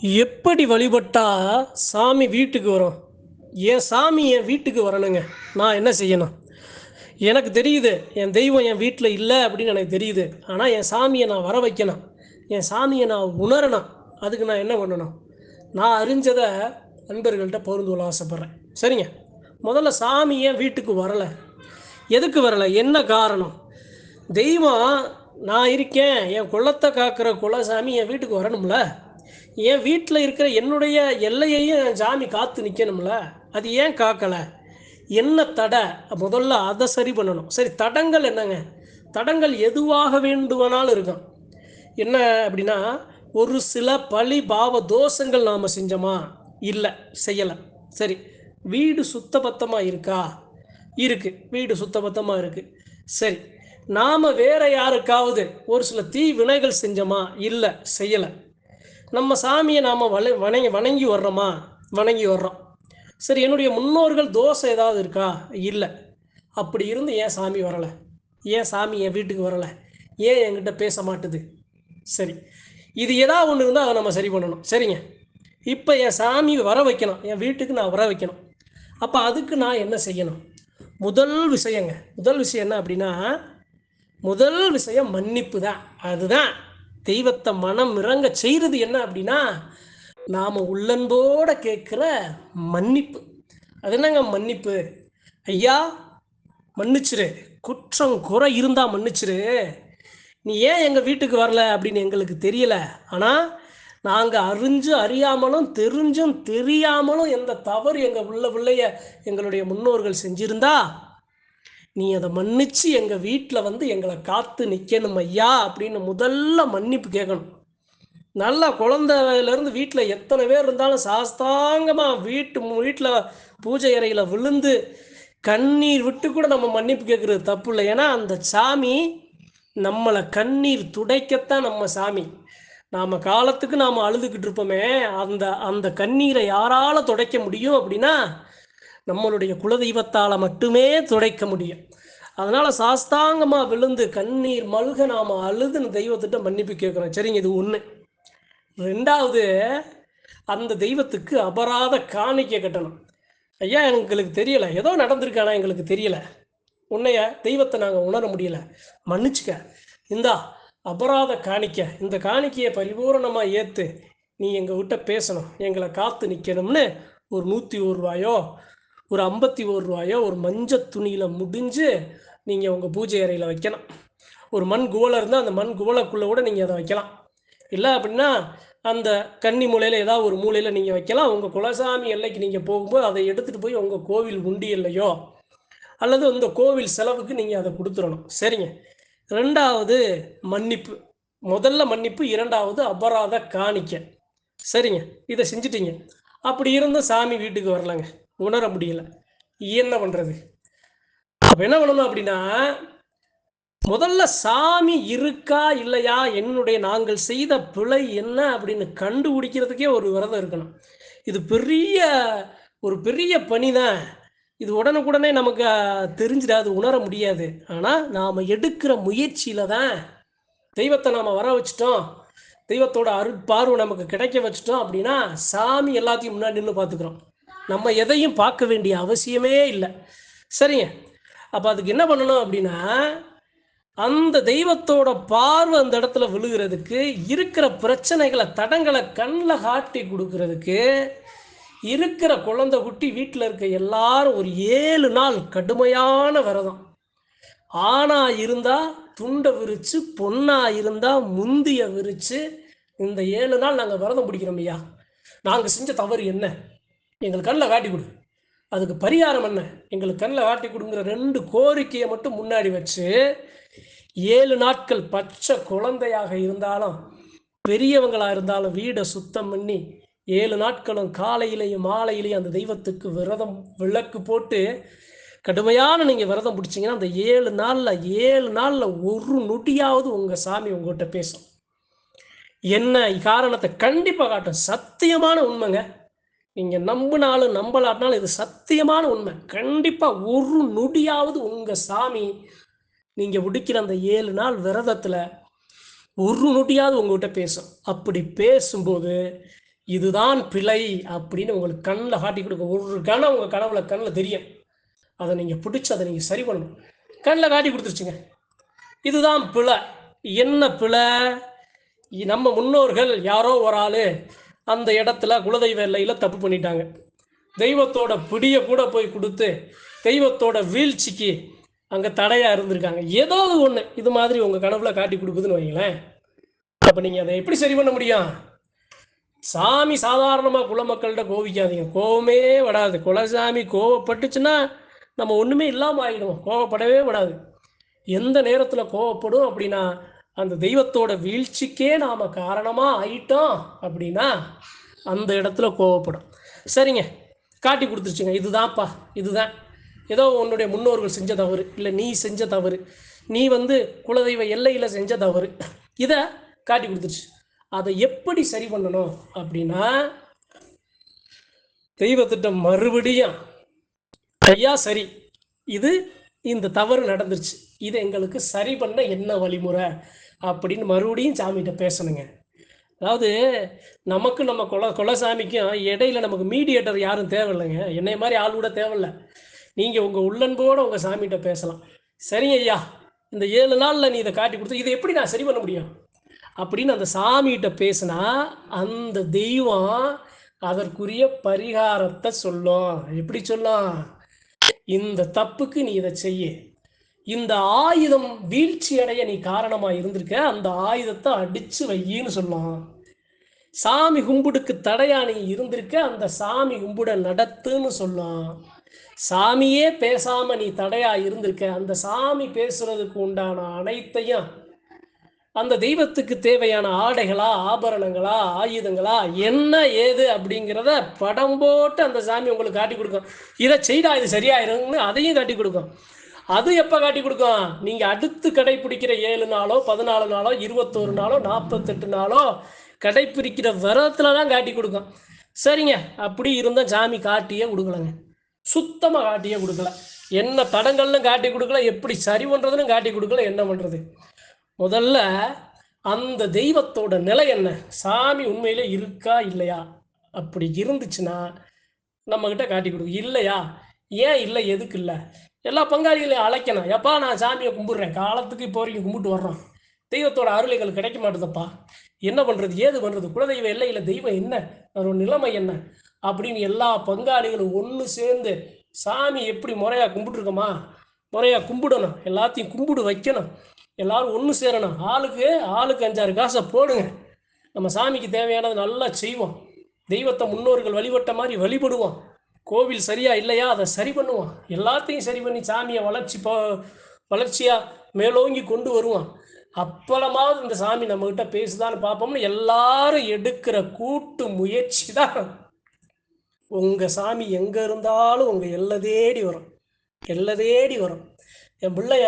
எப்படி வழிபட்டா சாமி வீட்டுக்கு வரும்? என் சாமி என் வீட்டுக்கு வரணுங்க. நான் என்ன செய்யணும்? எனக்கு தெரியுது என் தெய்வம் என் வீட்டில் இல்லை அப்படின்னு எனக்கு தெரியுது. ஆனால் என் சாமியை நான் வர வைக்கணும். என் சாமியை நான் உணரணும். அதுக்கு நான் என்ன பண்ணணும்? நான் அறிஞ்சதை நண்பர்கள்ட்ட பகிர்ந்து கொள்ள ஆசைப்பட்றேன். சரிங்க? முதல்ல சாமி ஏன் வீட்டுக்கு வரலை? எதுக்கு வரலை? என்ன காரணம்? தெய்வம் நான் இருக்கேன் என் குளத்தை காக்கிற குலசாமி என் வீட்டுக்கு வரணும்ல? என் வீட்டில் இருக்கிற என்னுடைய எல்லையையும் ஜாமி காத்து நிற்கணும்ல அது ஏன் காக்கலை? என்ன தடை? முதல்ல அதை சரி பண்ணணும். சரி தடங்கள் என்னங்க? தடங்கள் எதுவாக வேண்டுமானாலும் இருக்கும் என்ன அப்படின்னா ஒரு சில பழி பாவ தோஷங்கள் நாம் செஞ்சோமா? இல்லை செய்யலை. சரி வீடு சுத்தபத்தமாக இருக்கா? இருக்குது வீடு சுத்தபத்தமாக இருக்குது சரி நாம் வேற யாருக்காவது ஒரு சில தீ வினைகள் செஞ்சோமா? இல்லை செய்யலை. நம்ம சாமியை நாம் வள வணங்கி வணங்கி வர்றோமா? வணங்கி வர்றோம். சரி என்னுடைய முன்னோர்கள் தோசை ஏதாவது இருக்கா? இல்லை. அப்படி இருந்து ஏன் சாமி வரலை? ஏன் சாமி என் வீட்டுக்கு வரலை? ஏன் என்கிட்ட பேச மாட்டுது? சரி இது ஏதாவது ஒன்று இருந்தால் அதை நம்ம சரி பண்ணணும். சரிங்க. இப்போ என் சாமி வர வைக்கணும். என் வீட்டுக்கு நான் வர வைக்கணும். அப்போ அதுக்கு நான் என்ன செய்யணும்? முதல் விஷயங்க. முதல் விஷயம் என்ன அப்படின்னா முதல் விஷயம் மன்னிப்பு தான். அதுதான். தெய்வத்தை மனம் இறங்க செய்கிறது என்ன அப்படின்னா நாம் உள்ளன்போட கேட்குற மன்னிப்பு. அது என்னங்க மன்னிப்பு? ஐயா மன்னிச்சிரு. குற்றம் குறை இருந்தால் மன்னிச்சிரு. நீ ஏன் எங்கள் வீட்டுக்கு வரல அப்படின்னு எங்களுக்கு தெரியல. ஆனால் நாங்கள் அறிஞ்சு அறியாமலும் தெரிஞ்சும் தெரியாமலும் எந்த தவறு எங்கள் உள்ள பிள்ளைய எங்களுடைய முன்னோர்கள் செஞ்சிருந்தா நீ அதை மன்னிச்சு எங்கள் வீட்டில் வந்து எங்களை காத்து நிற்கணும் ஐயா அப்படின்னு முதல்ல மன்னிப்பு கேட்கணும். நல்லா குழந்தையிலேருந்து வீட்டில் எத்தனை பேர் இருந்தாலும் சாஸ்தாங்கமாக வீட்டு வீட்டில் பூஜை அறையில் விழுந்து கண்ணீர் விட்டு கூட நம்ம மன்னிப்பு கேட்குறது தப்பு இல்லை. ஏன்னா அந்த சாமி நம்மளை கண்ணீர் துடைக்கத்தான் நம்ம சாமி. நாம் காலத்துக்கு நாம் அழுதுகிட்டு இருப்போமே அந்த அந்த கண்ணீரை யாரால துடைக்க முடியும் அப்படின்னா நம்மளுடைய குலதெய்வத்தால் மட்டுமே துடைக்க முடியும். அதனால் சாஸ்தாங்கமாக விழுந்து கண்ணீர் மல்க நாம் அழுதுன்னு தெய்வத்திட்ட மன்னிப்பு கேட்குறோம். சரிங்க இது ஒன்று ரெண்டாவது அந்த தெய்வத்துக்கு அபராத காணிக்கை கட்டணும். ஐயா எங்களுக்கு தெரியலை. ஏதோ நடந்திருக்கானா எங்களுக்கு தெரியலை. உன்னைய தெய்வத்தை நாங்கள் உணர முடியல. மன்னிச்சுக்க. இந்தா அபராத காணிக்க. இந்த காணிக்கையை பரிபூரணமாக ஏற்று நீ எங்கள் விட்ட பேசணும். எங்களை காத்து நிற்கணும்னு ஒரு நூற்றி ஒரு ரூபாயோ ஒரு ஐம்பத்தி ஒரு ரூபாயோ ஒரு மஞ்சள் துணியில் முடிஞ்சு நீங்கள் உங்கள் பூஜை அறையில் வைக்கணும். ஒரு மண் குவலை இருந்தால் அந்த மண் குவலைக்குள்ளே கூட நீங்கள் அதை வைக்கலாம். இல்லை அப்படின்னா அந்த கன்னி மூலையில் ஏதாவது ஒரு மூலையில் நீங்கள் வைக்கலாம். உங்கள் குலசாமி எல்லைக்கு நீங்கள் போகும்போது அதை எடுத்துகிட்டு போய் உங்கள் கோவில் உண்டியல்லையோ அல்லது இந்த கோவில் செலவுக்கு நீங்கள் அதை கொடுத்துடணும். சரிங்க. ரெண்டாவது மன்னிப்பு. முதல்ல மன்னிப்பு இரண்டாவது அபராத காணிக்க. சரிங்க. இதை செஞ்சிட்டீங்க. அப்படி இருந்தும் சாமி வீட்டுக்கு வரலங்க. உணர முடியல. என்ன பண்ணுறது அப்போ என்ன பண்ணணும் அப்படின்னா முதல்ல சாமி இருக்கா இல்லையா? என்னுடைய நாங்கள் செய்த பிழை என்ன அப்படின்னு கண்டுபிடிக்கிறதுக்கே ஒரு விரதம் இருக்கணும். இது பெரிய ஒரு பெரிய பணி தான். இது உடனுக்குடனே நமக்கு தெரிஞ்சிடாது உணர முடியாது. ஆனால் நாம் எடுக்கிற முயற்சியில் தான் தெய்வத்தை நாம் வர வச்சிட்டோம். தெய்வத்தோட அருட்பார்வை நமக்கு கிடைக்க வச்சிட்டோம் அப்படின்னா சாமி எல்லாத்தையும் முன்னாடி நின்று பார்த்துக்குறோம். நம்ம எதையும் பார்க்க வேண்டிய அவசியமே இல்லை. சரிங்க. அப்போ அதுக்கு என்ன பண்ணணும் அப்படின்னா அந்த தெய்வத்தோட பார்வை அந்த இடத்துல விழுகிறதுக்கு இருக்கிற பிரச்சனைகளை தடங்களை கண்ணில் காட்டி கொடுக்கறதுக்கு இருக்கிற குழந்தை குட்டி வீட்டில் இருக்க எல்லாரும் ஒரு ஏழு நாள் கடுமையான விரதம். ஆணா இருந்தால் துண்டை விரித்து பொண்ணா இருந்தால் முந்திய விரித்து இந்த ஏழு நாள் நாங்கள் விரதம் பிடிக்கிறோம் ஐயா நாங்கள் செஞ்ச தவறு என்ன? எங்களுக்கு கண்ணில் காட்டி கொடு. அதுக்கு பரிகாரம் என்ன? எங்களுக்கு கண்ணில் காட்டி கொடுங்கிற ரெண்டு கோரிக்கையை மட்டும் முன்னாடி வச்சு ஏழு நாட்கள் பச்சை குழந்தையாக இருந்தாலும் பெரியவங்களாக இருந்தாலும் வீடை சுத்தம் பண்ணி ஏழு நாட்களும் காலையிலையும் மாலையிலையும் அந்த தெய்வத்துக்கு விரதம் விளக்கு போட்டு கடுமையான நீங்கள் விரதம் பிடிச்சிங்கன்னா அந்த ஏழு நாளில் ஏழு நாளில் ஒரு நொடியாவது உங்கள் சாமி உங்கள்கிட்ட பேசும். என்ன? காரணத்தை கண்டிப்பாக காட்டும். சத்தியமான உண்மைங்க. நீங்கள் நம்பினாலும் நம்பலாட்டினாலும் இது சத்தியமான உண்மை. கண்டிப்பாக ஒரு நொடியாவது உங்கள் சாமி நீங்கள் உடிக்கிற அந்த ஏழு நாள் விரதத்தில் ஒரு நொடியாவது உங்கள்கிட்ட பேசும். அப்படி பேசும்போது இதுதான் பிழை அப்படின்னு உங்களுக்கு கண்ணில் காட்டி கொடுக்கும் ஒரு கணம் உங்கள் கனவுல கண்ணில் தெரியும். அதை நீங்கள் பிடிச்சி அதை நீங்கள் சரி பண்ணணும். கண்ணில் காட்டி கொடுத்துருச்சுங்க. இதுதான் பிழை. என்ன பிழை? நம்ம முன்னோர்கள் யாரோ ஒரு ஆள் அந்த இடத்துல குலதெய்வ எல்லையில் தப்பு பண்ணிட்டாங்க. தெய்வத்தோட பிடியை கூட போய் கொடுத்து தெய்வத்தோட வீழ்ச்சிக்கு அங்கே தடையாக இருந்திருக்காங்க. ஏதாவது ஒன்று இது மாதிரி உங்கள் கனவுல காட்டி கொடுக்குதுன்னு வைங்களேன். அப்போ நீங்கள் அதை எப்படி சரி பண்ண முடியும்? சாமி சாதாரணமாக குலமக்கள்கிட்ட கோவிக்காதீங்க. கோவமே விடாது குலசாமி கோவப்பட்டுச்சுன்னா நம்ம ஒன்றுமே இல்லாமல் ஆகிடுவோம் கோவப்படவே விடாது எந்த நேரத்தில் கோவப்படும் அப்படின்னா அந்த தெய்வத்தோட வீழ்ச்சிக்கே நாம் காரணமாக ஆயிட்டோம் அப்படின்னா அந்த இடத்துல கோவப்படும். சரிங்க. காட்டி கொடுத்துருச்சுங்க. இதுதான்ப்பா. இதுதான். ஏதோ உன்னுடைய முன்னோர்கள் செஞ்ச தவறு. இல்லை நீ செஞ்ச தவறு. நீ வந்து குலதெய்வ எல்லையில் செஞ்ச தவறு. இதை காட்டி கொடுத்துருச்சு. அதை எப்படி சரி பண்ணணும் அப்படின்னா தெய்வத்திட்ட மறுபடியும் ஐயா சரி. இது இந்த தவறு நடந்துருச்சு. இது எங்களுக்கு சரி பண்ண என்ன வழிமுறை? அப்படின்னு மறுபடியும் சாமிகிட்ட பேசணுங்க. அதாவது நமக்கு நம்ம குல குலசாமிக்கும் இடையில நமக்கு மீடியேட்டர் யாரும் தேவையில்லைங்க. என்னை மாதிரி ஆள் கூட தேவையில்லை. நீங்கள் உங்கள் உள்ளன்போடு உங்கள் சாமிகிட்ட பேசலாம். சரிங்க ஐயா. இந்த ஏழு நாளில் நீ இதை காட்டி கொடுத்து இதை எப்படி நான் சரி பண்ண முடியும்? அப்படின்னு அந்த சாமிகிட்ட பேசினா அந்த தெய்வம் அதற்குரிய பரிகாரத்தை சொல்லும். எப்படி சொல்லும்? இந்த தப்புக்கு நீ இதை செய்ய. இந்த ஆயுதம் வீழ்ச்சி அடைய நீ காரணமா இருந்திருக்க அந்த ஆயுதத்தை அடிச்சு வையின்னு சொல்லலாம் சாமி கும்பிடுக்கு தடையா நீ இருந்திருக்க அந்த சாமி கும்பிட நடத்துன்னு சொல்லலாம் சாமியே பேசாம நீ தடையா இருந்திருக்க அந்த சாமி பேசுறதுக்கு உண்டான அனைத்தையும் அந்த தெய்வத்துக்கு தேவையான ஆடைகளா ஆபரணங்களா ஆயுதங்களா என்ன ஏது அப்படிங்கிறத படம் போட்டு அந்த சாமி உங்களுக்கு காட்டி கொடுக்கும். இதை செய்தா இது சரியாயிரும்னு அதையும் காட்டி கொடுக்கும். அது எப்போ காட்டி கொடுக்கும்? நீங்கள் அடுத்து கடைப்பிடிக்கிற ஏழு நாளோ பதினாலு நாளோ இருபத்தோரு நாளோ நாற்பத்தெட்டு நாளோ கடைபிடிக்கிற விரதத்தில் தான் காட்டி கொடுக்கும். சரிங்க. அப்படி இருந்தால் சாமி காட்டியே கொடுக்கலங்க. சுத்தமாக காட்டியே கொடுக்கல. என்ன தடங்கள்னு காட்டி கொடுக்கல எப்படி சரி பண்ணுறதுன்னு காட்டி கொடுக்கல என்ன பண்ணுறது முதல்ல அந்த தெய்வத்தோட நிலை என்ன? சாமி உண்மையில இருக்கா இல்லையா? அப்படி இருந்துச்சுன்னா நம்மக்கிட்ட காட்டி கொடுக்கும் இல்லையா? ஏன் இல்லை? எதுக்கு இல்லை? எல்லா பங்காளிகளையும் அழைக்கணும். எப்பா நான் சாமியை கும்பிடுறேன். காலத்துக்கு இப்போ வரைக்கும் கும்பிட்டு வர்றோம். தெய்வத்தோட அருளைகள் கிடைக்க மாட்டேதப்பா. என்ன பண்ணுறது ஏது பண்ணுறது குலதெய்வ எல்லையில் தெய்வம் என்ன? அதோட நிலைமை என்ன? அப்படின்னு எல்லா பங்காளிகளும் ஒன்று சேர்ந்து சாமி எப்படி முறையாக கும்பிட்டுருக்கோமா? முறையாக கும்பிடணும். எல்லாத்தையும் கும்பிடு வைக்கணும். எல்லாரும் ஒன்று சேரணும். ஆளுக்கு ஆளுக்கு அஞ்சாறு காசை போடுங்க. நம்ம சாமிக்கு தேவையானது நல்லா செய்வோம். தெய்வத்தை முன்னோர்கள் வழிபட்ட மாதிரி வழிபடுவோம். கோவில் சரியா இல்லையா? அதை சரி பண்ணுவோம் எல்லாத்தையும் சரி பண்ணி சாமியை வளர்ச்சி போ வளர்ச்சியாக மேலோங்கி கொண்டு வருவோம் அப்பளமாவது இந்த சாமி நம்மக்கிட்ட பேசுதான்னு பார்ப்போம்னு எல்லாரும் எடுக்கிற கூட்டு முயற்சி தான் உங்கள் சாமி எங்கே இருந்தாலும் உங்கள் எல்லை தேடி வரும். எல்லை தேடி வரும். என் பிள்ளைய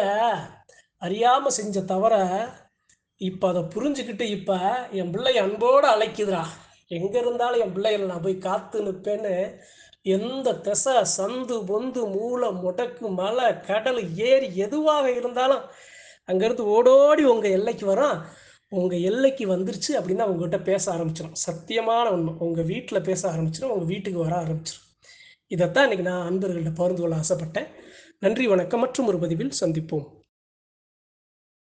அறியாமல் செஞ்ச தவிர இப்போ அதை புரிஞ்சுக்கிட்டு இப்போ என் பிள்ளைய அன்போடு அழைக்குதுடா. எங்கே இருந்தாலும் என் பிள்ளைகளை நான் போய் காத்து நிற்பேன்னு எந்த திசை சந்து பொந்து மூளை முடக்கு மலை கடல் ஏரி எதுவாக இருந்தாலும் அங்கேருந்து ஓடோடி உங்கள் எல்லைக்கு வரான் உங்கள் எல்லைக்கு வந்துருச்சு அப்படின்னா உங்ககிட்ட பேச ஆரம்பிச்சிடும் சத்தியமான உண்மை. உங்கள் வீட்டில் பேச ஆரம்பிச்சிடும் உங்கள் வீட்டுக்கு வர ஆரம்பிச்சிடும் இதைத்தான் இன்னைக்கு நான் அன்பர்கள்ட்ட பகிர்ந்து கொள்ள ஆசைப்பட்டேன். நன்றி வணக்கம். மற்றும் ஒரு பதிவில் சந்திப்போம்.